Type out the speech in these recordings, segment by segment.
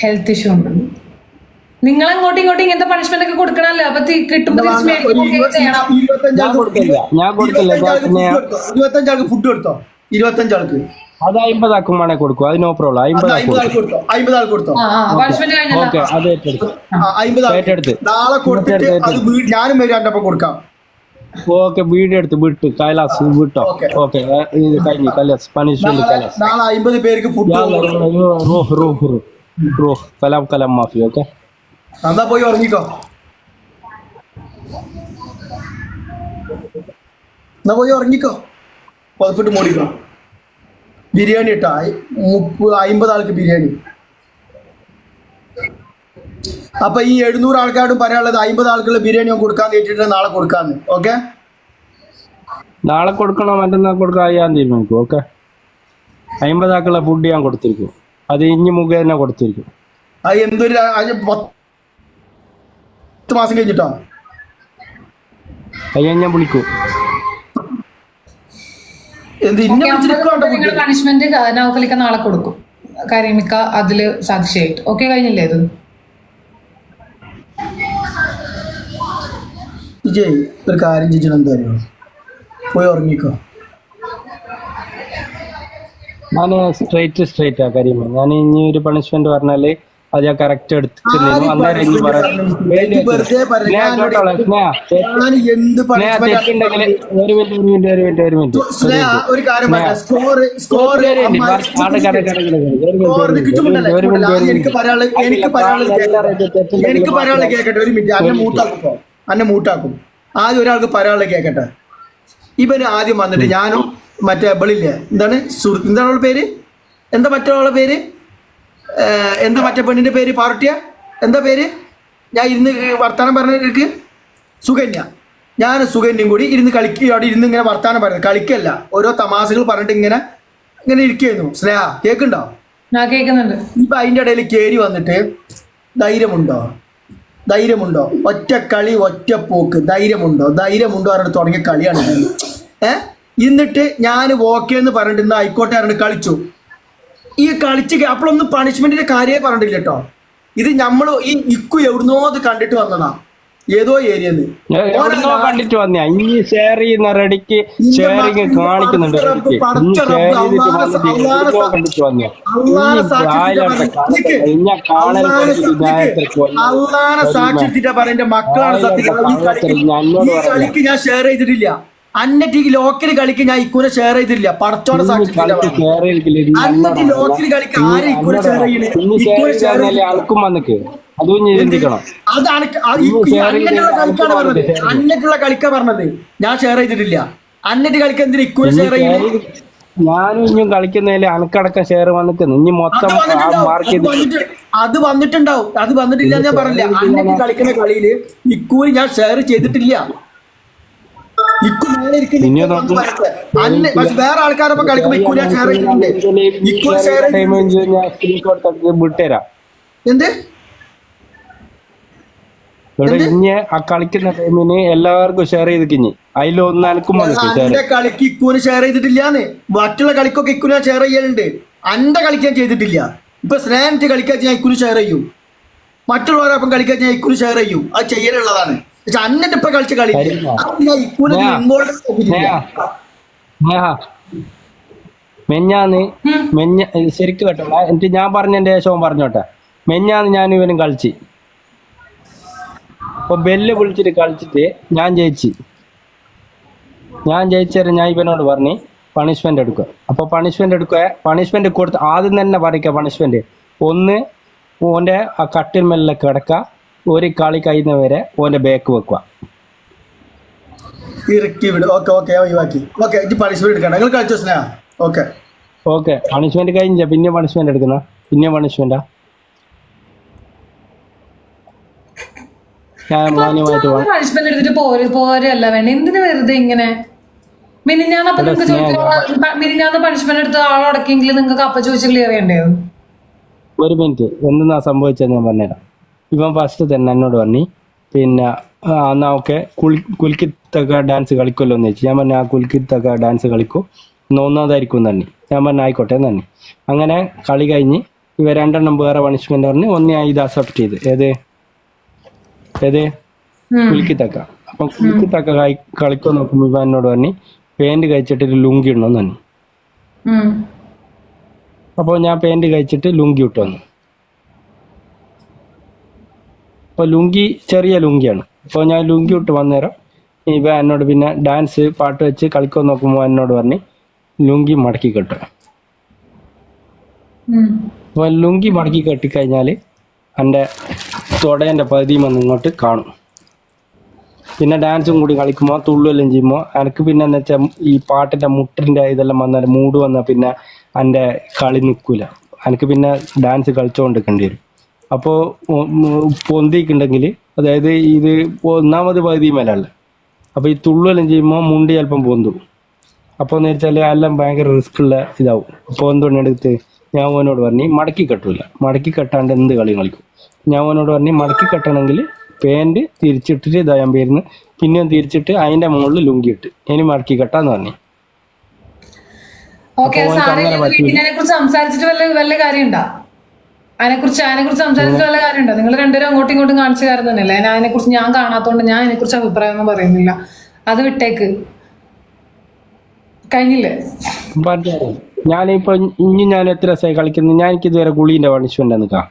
Health issue ഉണ്ട് നിങ്ങൾ അങ്ങോട്ടും ഇങ്ങോട്ടും ഇങ്ങനത്തെ പണിഷ്മെന്റ് ഒക്കെ കൊടുക്കണല്ലോ അപ്പൊ കിട്ടുമ്പോൾ ഫുഡ് കൊടുത്തോ? ഇരുപത്തഞ്ചാൾക്ക് അത് അമ്പതാക്കും വേണേ കൊടുക്കും. അത് നോ പ്രോബ്ലം വരും കൊടുക്കാം. ഓക്കെ വീഡിയോ എടുത്ത് വിട്ട്. കൈലാസ് വിട്ടോ. ഓക്കെ കഴിഞ്ഞു. കൈലാസ് പണിഷ്മെന്റ് കൈലാസ്. നാളെ അമ്പത് പേർക്ക് ഫുഡ് റോഹ് റോഹ് റോഹ് കലാം കലാം മാഫി ഓക്കെ എന്നാ പോയി ഉറങ്ങിക്കോ. എന്നാ പോയി ഉറങ്ങിക്കോ. പുറത്തിട്ട് മൂടിക്കോ. ബിരിയാണി ഇട്ടാ. മുപ്പത് അമ്പത് ആൾക്ക് ബിരിയാണി. അപ്പൊ ഈ എഴുന്നൂറ് ആൾക്കാരോടും പറയാനുള്ളത് അമ്പത് ആൾക്കുള്ള ബിരിയാണി ഞാൻ കൊടുക്കാൻ കേട്ടിട്ട് നാളെ കൊടുക്കാന്ന്. ഓക്കെ? നാളെ കൊടുക്കണോ മറ്റന്നാൾ കൊടുക്കാൻ തീരുമാനിക്കും ഓക്കെ അമ്പതാക്കുള്ള ഫുഡ് ഞാൻ കൊടുത്തിരിക്കും. അത് ഇഞ്ഞി മുഖേന കൊടുത്തിരിക്കും. അത് എന്തൊരു പത്ത് മാസം കഴിഞ്ഞിട്ടോ? അത് ഞാൻ വിളിക്കൂ. എന്ത് ഇന്ന വിളിച്ചിരിക്കണ്ട പണിഷ്മെന്റ് നൗഫലിക്ക നാളെ കൊടുക്കും. കരീമിക്ക അതിൽ സാക്ഷിയായിട്ട് ഓക്കെ കഴിഞ്ഞില്ലേ ഇത്? വിജയ് ഒരു കാര്യം ചെയ്യണം എന്താ പോയി ഉറങ്ങിക്കോ. ഞാൻ സ്ട്രേറ്റ് സ്ട്രേറ്റ് ആ കാര്യം ഞാൻ ഇനി ഒരു പണിഷ്മെന്റ് പറഞ്ഞാൽ അത് ഞാൻ കറക്റ്റ് എടുത്തിട്ടില്ല. അന്നേരം ഇനി തെറ്റുണ്ടെങ്കിൽ ഒരു മിനിറ്റ് ഒരു മിനിറ്റ് ഒരു മിനിറ്റ് ഒരു മിനിറ്റ്. അന്നെ മൂട്ടാക്കും ആദ്യം ഒരാൾക്ക് പരാളെ കേക്കട്ടെ. ഇവന് ആദ്യം വന്നിട്ട് ഞാനും മറ്റേ ബളില്ലേ? എന്താണ്? സുഹൃത്ത് എന്താണ് അവളുടെ പേര്? എന്താ മറ്റുള്ള പേര്? എന്താ മറ്റേ പെണ്ണിന്റെ പേര്? പാർട്ടിയ എന്താ പേര്? ഞാൻ ഇരുന്ന് വർത്താനം പറഞ്ഞ സുകന്യ. ഞാൻ സുകന്യയും കൂടി ഇരുന്ന് കളിക്കുക അവിടെ ഇരുന്ന് ഇങ്ങനെ വർത്താനം പറയുന്നത് കളിക്കല്ല. ഓരോ തമാശകൾ പറഞ്ഞിട്ട് ഇങ്ങനെ ഇങ്ങനെ ഇരിക്കുന്നു സ്നേഹ കേൾക്കുണ്ടോ ഞാൻ കേൾക്കുന്നുണ്ട്. ഇപ്പൊ അതിന്റെ ഇടയിൽ കയറി വന്നിട്ട് ധൈര്യമുണ്ടോ? ധൈര്യമുണ്ടോ? ഒറ്റ കളി ഒറ്റ പോക്ക്. ധൈര്യമുണ്ടോ? ധൈര്യമുണ്ടോ? അവരുടെ തുടങ്ങിയ കളിയാണ് ഇത്. എന്നിട്ട് ഞാൻ ഓക്കെ എന്ന് പറഞ്ഞിട്ട് ഇന്ന് ആയിക്കോട്ടെ പറഞ്ഞിട്ട് കളിച്ചു. ഈ കളിച്ച് അപ്പോഴൊന്നും പണിഷ്മെന്റിന്റെ കാര്യമേ പറഞ്ഞിട്ടില്ല കേട്ടോ ഇത് നമ്മൾ ഈ ഇക്കു എവിടുന്നോ അത് കണ്ടിട്ട് വന്നതാ. ഏതോ ഏരിയ കണ്ടിട്ട് വന്നയാ. ഇനി ഷെയർ ചെയ്യുന്ന റെഡിക്ക് ഷെയറിങ് കാണിക്കുന്നുണ്ട് റെഡിക്ക്. ഇനി ഷെയർ ചെയ്തിട്ട് വന്നിട്ട് എവിടുന്നോ കണ്ടിട്ട് വന്നയാ. അള്ളാനെ ഈ സാക്ഷി പ്രായമുള്ള നിക്ക്. ഇഞ്ഞ കാണൽ അള്ളാനെ കണ്ടിട്ട് ഞാൻ എത്ര കൊല്ലം അള്ളാനെ സാക്ഷിട്ടിട്ടാ പറയാ മക്കളാണ് സത്യം ഈ കളിക്ക് ഞാൻ ഷെയർ ചെയ്തിട്ടില്ല. അന്നറ്റ് ഈ ലോക്കൽ കളിക്ക് ഞാൻ ഇക്കൂനെ ഷെയർ ചെയ്തില്ല പടച്ചോടെ ഷെയർ ലോക്കൽ കളിക്ക് ആരെ ഇക്കൂനെ ഷെയർ ചെയ്യണേ ഇക്കൂനെ ഷെയർ ആൾക്കും വന്നിക്ക് അതാണ് കളിക്കാണ് പറഞ്ഞത്. അന്നറ്റുള്ള കളിക്കാ പറഞ്ഞത്. ഞാൻ ഷെയർ ചെയ്തിട്ടില്ല. അന്നറ്റ് കളിക്ക് എന്തിനാ ഇക്കൂനെ ഷെയർ ചെയ്യണേ ഞാനും ഇനിയും കളിക്കുന്നതിൽ അനക്കടക്കം ഷെയർ വന്നിക്കുന്നു ഇനി മൊത്തം അത് വന്നിട്ടുണ്ടാവും. അത് വന്നിട്ടില്ല ഞാൻ പറഞ്ഞില്ല. അന്നിട്ട് കളിക്കുന്ന കളിയിൽ ഇക്കൂരി ഞാൻ ഷെയർ ചെയ്തിട്ടില്ല. വേറെ ആൾക്കാരൊപ്പം കളിക്കുമ്പോ ഇക്കു ഞാൻ ഷെയർ ചെയ്തിട്ടുണ്ട് ഇക്കു ഷെയർ വിട്ടുതരാം. എന്ത്? ഇവിടെ ഇനി ആ കളിക്കുന്ന ടൈമിന് എല്ലാവർക്കും ഷെയർ ചെയ്ത് കിഞ്ഞി അതിലൊന്ന് അനക്കും വന്നിട്ട് ഷെയർ അന്റെ കളിക്ക് ഇക്കൂന് ഷെയർ ചെയ്തിട്ടില്ലാന്ന്. മറ്റുള്ള കളിക്കൊക്കെ ഇക്കുന ഞാൻ ഷെയർ ചെയ്യലുണ്ട്. അന്റെ കളിക്കാൻ ചെയ്തിട്ടില്ല. ഇപ്പൊ സ്നേഹത്തെ കളിക്കാൻ ഞാൻ ഇക്കുന് ഷെയർ ചെയ്യും. മറ്റുള്ളവരൊപ്പം കളിക്കാൻ ഞാൻ ഇക്കുന് ഷെയർ ചെയ്യും. അത് ചെയ്യലുള്ളതാണ്. പക്ഷെ അന്നിട്ട് ഇപ്പൊ കളിച്ച കളി മെഞ്ഞാന്ന് മെഞ്ഞ ശരിക്കും കേട്ടോ. എന്നിട്ട് ഞാൻ പറഞ്ഞ എന്റെ ശോം പറഞ്ഞോട്ടെ. മെഞ്ഞാന്ന് ഞാൻ ഇവനും കളിച്ച്. അപ്പൊ ബെല്ല് വിളിച്ചിട്ട് കളിച്ചിട്ട് ഞാൻ ജയിച്ചു. ഞാൻ ജയിച്ചേരം ഞാൻ ഇവനോട് പറഞ്ഞു പണിഷ്മെന്റ് എടുക്കുക. അപ്പൊ പണിഷ്മെന്റ് എടുക്കുക. പണിഷ്മെന്റ് കൊടുത്ത് ആദ്യം തന്നെ പറയുക പണിഷ്മെന്റ് ഒന്ന് ഓന്റെ ആ കട്ടിൽ മെല്ലെ കിടക്ക ഒരു കളി കഴിയുന്നവരെ ഓന്റെ ബാക്ക് വെക്കുക ഇറക്കി വിടും. ഓക്കെ ഓക്കെ ഒഴിവാക്കി. ഓക്കെ ഇത് പണിഷ്മെന്റ് നിങ്ങൾ കളിച്ചോ സ്നേഹ? ഓക്കെ. ഓക്കെ പണിഷ്മെന്റ് കഴിഞ്ഞ പിന്നെ പണിഷ്മെന്റ് എടുക്കുന്ന? പിന്നെ പണിഷ്മെന്റാ ഞാൻ മാന്യമായിട്ട് വാ- പണിഷ്മെന്റ് എടുത്തിട്ട് പോര് പോരല്ല വേണ്ട? എന്തിനു വെറുതെ ഇങ്ങനെ? മിനിഞ്ഞാന്നപ്പൊ നിങ്ങൾക്ക് ചോദിച്ചു മിനിഞ്ഞാന്ന് പണിഷ്മെന്റ് എടുത്ത് ആളടക്കെങ്കിൽ നിങ്ങൾക്ക് അപ്പ ചോദിച്ച് ക്ലിയർ ചെയ്യണ്ടേ? ഒരു മിനിറ്റ് എന്തെന്നാ സംഭവിച്ചത് ഞാൻ പറഞ്ഞുതരാം. ഇവൻ ഫസ്റ്റ് തന്നെ എന്നോട് പറഞ്ഞു. പിന്നെ എന്നാ ഓക്കെ കുളി കുലുക്കിത്തൊക്കെ ഡാൻസ് കളിക്കുമല്ലോ എന്ന് ചോദിച്ചു. ഞാൻ പറഞ്ഞു ആ കുൽക്കിത്തൊക്കെ ഡാൻസ് കളിക്കും. ഒന്നാമതായിരിക്കും തന്നെ ഞാൻ പറഞ്ഞു ആയിക്കോട്ടെ തന്നെ അങ്ങനെ കളി കഴിഞ്ഞ് ഇവ രണ്ടെണ്ണം വേറെ പണിഷ്മെന്റ് പറഞ്ഞ് ഒന്ന് ഞാൻ ഇത് അക്സെപ്റ്റ് ചെയ്ത്. ഏത്? ഏത്? കുൽക്കിത്തക്ക. അപ്പൊ കുൽക്കിത്തക്ക കളി- കളിക്കാൻ നോക്കുമ്പോ ഇവ എന്നോട് പറഞ്ഞു പേന്റ് കഴിച്ചിട്ട് ഒരു ലുങ്കി ഇടണമെന്ന് പറഞ്ഞു. അപ്പോൾ ഞാൻ പേന്റ് കഴിച്ചിട്ട് ലുങ്കി ഇട്ടു വന്നു അപ്പോൾ ലുങ്കി ചെറിയ ലുങ്കിയാണ്. അപ്പോൾ ഞാൻ ലുങ്കി ഇട്ട് വന്നേരം ഇവ എന്നോട് പിന്നെ ഡാൻസ് പാട്ട് വെച്ച് കളിക്കാൻ നോക്കുമ്പോൾ എന്നോട് പറഞ്ഞ് ലുങ്കി മടക്കി കെട്ടുക. അപ്പോൾ ലുങ്കി മടക്കി കെട്ടിക്കഴിഞ്ഞാൽ എന്റെ തുടയന്റെ വന്ന് ഇങ്ങോട്ട് കാണും. പിന്നെ ഡാൻസും കൂടി കളിക്കുമ്പോൾ തുള്ളുമെല്ലാം ചെയ്യുമ്പോൾ എനിക്ക് പിന്നെ എന്ന് വെച്ചാൽ ഈ പാട്ടിന്റെ മുട്ടിന്റെ ഇതെല്ലാം വന്നാൽ മൂഡ് വന്നാൽ പിന്നെ എന്റെ കളി നിൽക്കില്ല എനിക്ക് പിന്നെ ഡാൻസ് കളിച്ചുകൊണ്ടിരിക്കേണ്ടി വരും. അപ്പോൾ പൊന്തിക്കുണ്ടെങ്കിൽ അതായത് ഇത് ഒന്നാമത് പകുതി മേലല്ല അപ്പോൾ ഈ തുള്ളുമെല്ലാം ചെയ്യുമ്പോൾ മുണ്ടി അല്പം പൊന്തു. അപ്പോൾ എന്ന് വെച്ചാൽ എല്ലാം ഭയങ്കര റിസ്ക് ഉള്ള ഇതാവും. അപ്പോൾ എന്തുകൊണ്ട് എടുത്ത്? ഞാൻ ഓനോട് പറഞ്ഞു മടക്കി കെട്ടൂല. മടക്കി കെട്ടാണ്ട് എന്ത് കളി കളിക്കും. ഞാൻ ഓനോട് പറഞ്ഞു മടക്കി കെട്ടണമെങ്കിൽ പാന്റ് തിരിച്ചിട്ടിട്ട് ഇതായാൻ പേരുന്ന് പിന്നെയും തിരിച്ചിട്ട് അതിന്റെ മുകളിൽ ലുങ്കി ഇട്ട് ഇനി മടക്കി കെട്ടാന്ന് പറഞ്ഞു. ഓക്കെ സംസാരിച്ചിട്ട് വല്ല വല്ല കാര്യമുണ്ടോ അതിനെ കുറിച്ച് അതിനെ കുറിച്ച് സംസാരിച്ചിട്ട് വല്ല കാര്യമുണ്ടോ? നിങ്ങൾ രണ്ടുപേരും അങ്ങോട്ടും ഇങ്ങോട്ടും കാണിച്ച കാര്യം തന്നെയല്ലേ? ഞാൻ അതിനെ കുറിച്ച് ഞാൻ കാണാത്തോണ്ട് ഞാൻ അതിനെ കുറിച്ച് അഭിപ്രായം ഒന്നും പറയുന്നില്ല. അത് വിട്ടേക്ക്. കഴിഞ്ഞില്ലേ? ഞാനിപ്പോ ഇനി ഞാൻ എത്ര ദിവസമായി കളിക്കുന്നു? ഞാൻ എനിക്ക് ഇതുവരെ ഗുളിന്റെ പണിഷ്മെന്റ് നിക്കാ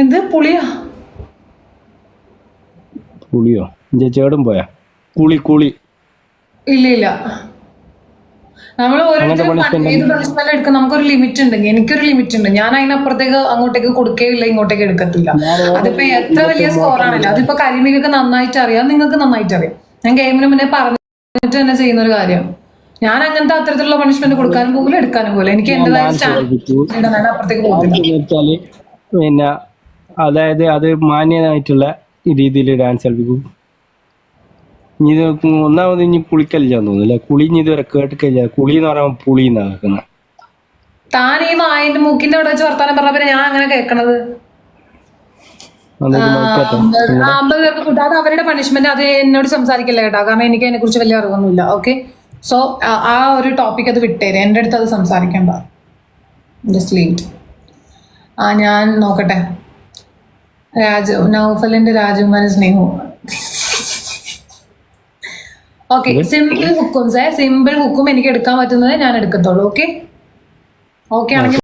എന്ത്? പുളിയാ? പുളിയോ? ചേടും പോയാ. കുളി കുളി. ഇല്ല ഇല്ല. നമ്മൾ ഓരോരുത്തരും ഏത് പണിഷ്മെന്റ് എടുക്കും? നമുക്കൊരു ലിമിറ്റ് ഉണ്ടെങ്കിൽ എനിക്കൊരു ലിമിറ്റ് ഉണ്ട്. ഞാൻ അതിനപ്പുറത്തേക്ക് അങ്ങോട്ടേക്ക് കൊടുക്കുകയില്ല ഇങ്ങോട്ടേക്ക് എടുക്കത്തില്ല. അതിപ്പോ എത്ര വലിയ സ്കോർ ആണല്ലോ അതിപ്പോ കരിമികൊക്കെ നന്നായിട്ട് അറിയാം നിങ്ങൾക്ക് നന്നായിട്ട് അറിയാം. ഞാൻ ഗെയിമിന് മുന്നേ പറഞ്ഞിട്ട് തന്നെ ചെയ്യുന്ന ഒരു കാര്യം. ഞാൻ അങ്ങനത്തെ അത്തരത്തിലുള്ള പണിഷ്മെന്റ് കൊടുക്കാനും പോകില്ല എടുക്കാനും പോകില്ല. എനിക്ക് എന്റേതായ സ്റ്റാൻഡ് അപ്പുറത്തേക്ക് പിന്നെ അതായത് അത് മാന്യമായിട്ടുള്ള രീതിയിൽ ഡാൻസ് കളിപ്പിക്കും. ഇനി ഇത് ഒന്നാമത് ഇനി കുളിക്കല്ല തോന്നുന്നില്ല കുളി ഇനി ഇതുവരെ കേട്ടിട്ടില്ല. കുളി എന്ന് പറയുമ്പോൾ പുളി എന്നാക്കുന്ന താൻ ഈ വായന്റെ മൂക്കിന്റെ അവിടെ വെച്ച് വർത്താനം പറഞ്ഞ ഞാൻ അങ്ങനെ കേൾക്കണത് ആ, അമ്പത് പേർക്ക് ഫുഡ്. അത് അവരുടെ പണിഷ്മെന്റ് അത് എന്നോട് സംസാരിക്കില്ല കേട്ടോ? കാരണം എനിക്ക് അതിനെ കുറിച്ച് വലിയ അറിവൊന്നുമില്ല. ഓക്കെ സോ ആ ഒരു ടോപ്പിക് അത് വിട്ടേര്. എന്റെ അടുത്ത് അത് സംസാരിക്കണ്ട ജസ്റ്റ് ആ ഞാൻ നോക്കട്ടെ. രാജു നൗഫലിന്റെ രാജകുമാരൻ സ്നേഹവും ഓക്കെ സിമ്പിൾ ഹുക്കും സാർ സിമ്പിൾ ഹുക്കും എനിക്ക് എടുക്കാൻ പറ്റുന്നത് ഞാൻ എടുക്കത്തുള്ളൂ ഓക്കെ ഓക്കെ ആണെങ്കിൽ